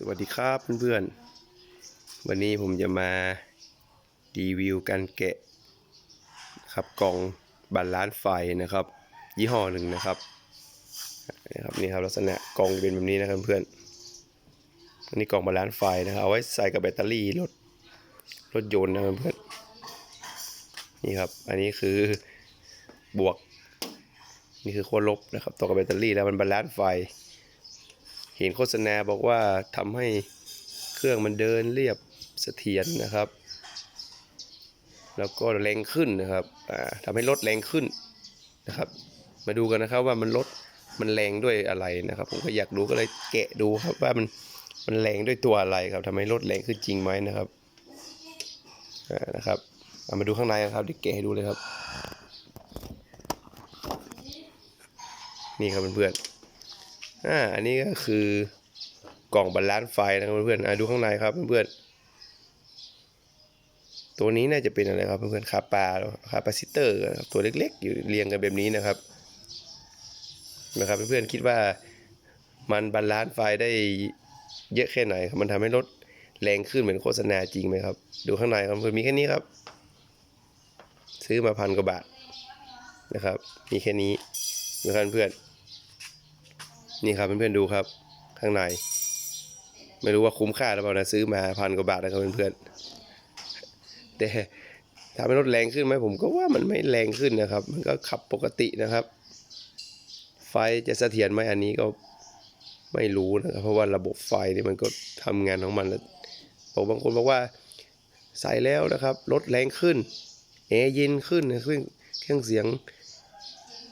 สวัสดีครับเพื่อนๆ วันนี้ผมจะมารีวิวการแกะครับกล่องบาลานซ์ไฟนะครับ ยี่ห้อหนึ่งนะครับนะครับนี่ครับลักษณะกล่องเป็นแบบนี้นะครับเพื่อนอันนี้กล่องบาลานซ์ไฟนะครับเอาไว้ใส่กับแบตเตอรี่รถรถยนต์นะครับเพื่อนนี่ครับอันนี้คือบวกนี่คือขั้วลบนะครับต่อกับแบตเตอรี่แล้วมันบาลานซ์ไฟ เห็นโฆษณาบอกว่าทำให้เครื่องมันเดินเรียบเสถียรนะครับ แล้วก็แรงขึ้นนะครับทำให้รถแรงขึ้นนะครับ มาดูกันนะครับว่ามันรถมันแรงด้วยอะไรนะครับ ผมก็อยากรู้ก็เลยแกะดูครับว่ามันมันแรงด้วยตัวอะไรครับทำให้รถแรงขึ้นจริงไหมนะครับนะครับเอามาดูข้างในนะครับเดี๋ยวแกะให้ดูเลยครับ นี่ครับเพื่อนๆ อ่าอันนี้ก็คือกล่องบาลานไฟนะครับเพื่อนๆอ่าดูข้างในครับเพื่อนๆตัวนี้น่าจะเป็นอะไรครับเพื่อนๆคาปาคาปาซิเตอร์ครับตัวเล็กๆ อยู่เรียงกันแบบนี้นะครับนะครับเพื่อนๆคิดว่ามันบาลานไฟได้เยอะแค่ไหนครับมันทำให้รถแรงขึ้นเหมือนโฆษณาจริงไหมครับ ดูข้างในครับเพื่อนมีแค่นี้ครับ ซื้อมาพันกว่าบาทนะครับ มีแค่นี้นะครับเพื่อนๆ นี่ครับเพื่อนๆดูครับ ข้างใน ไม่รู้ว่าคุ้มค่าหรือเปล่านะซื้อมาพันกว่าบาทนะครับเพื่อนๆแต่ทำให้รถแรงขึ้นไหมผมก็ว่ามันไม่แรงขึ้นนะครับ มันก็ขับปกตินะครับ ไฟจะเสถียรไหมอันนี้ก็ไม่รู้นะครับ เพราะว่าระบบไฟนี่มันก็ทำงานของมันแล้วบอกบางคนบอกว่าใส่แล้วนะครับรถแรงขึ้นแอร์เย็นขึ้นนะเครื่องเครื่องเสียง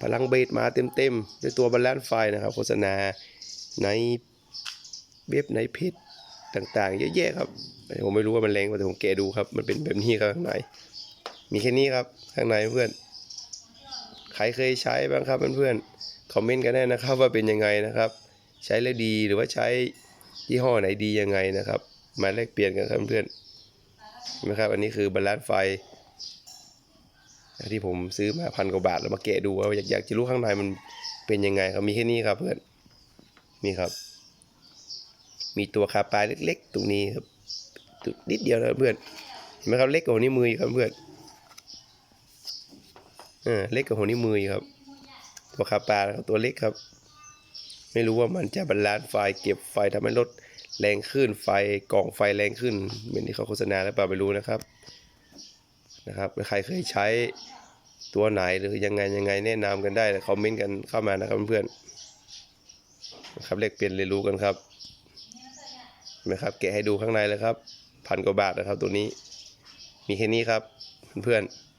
พลังเบสมาเต็มๆด้วยตัวบาลานซ์ไฟนะครับ โฆษณาในเว็บในเพจต่างๆ เยอะแยะครับ ผมไม่รู้ว่ามันแรงกว่าแต่ผมแกดูครับ มันเป็นแบบนี้ครับข้างในมีแค่นี้ครับข้างในเพื่อน ใครเคยใช้บ้างครับเพื่อนๆคอมเมนต์กันได้นะครับว่าเป็นยังไงนะครับ ใช้แล้วดีหรือว่าใช้ยี่ห้อไหนดียังไงนะครับ มาแลกเปลี่ยนกันครับเพื่อนๆนะครับ อันนี้คือบาลานซ์ไฟ ที่ผมซื้อมาพันกว่าบาทแล้วมาแกะดูว่าอยากอยากจะรู้ข้างในมันเป็นยังไงครับมีแค่นี้ครับเพื่อนนี่ครับ มีตัวคาปลาเล็ก ๆตรงนี้ครับตนิดเดียวนะเพื่อนเห็นไหมครับเล็กกว่าหัวนิ้วมืออีกครับเพื่อนเออเล็กกว่าหัวนิ้วมือครับ ตัวคาปลานะครับตัวเล็กครับ ไม่รู้ว่ามันจะบรรลานไฟเก็บไฟทำให้รถแรงขึ้นไฟกล่องไฟแรงขึ้น เหมือนที่เขาโฆษณาหรือเปล่าไม่รู้นะครับ นะครับใครเคยใช้ตัวไหนหรือยังไงยังไงแนะนำกันได้คอมเมนต์กันเข้ามานะครับเพื่อนๆนะครับเลขเปลี่ยนเรียนรู้กันครับนะครับแกะให้ดูข้างในเลยครับพันกว่าบาทนะครับตัวนี้ มีแค่นี้ครับเพื่อนๆ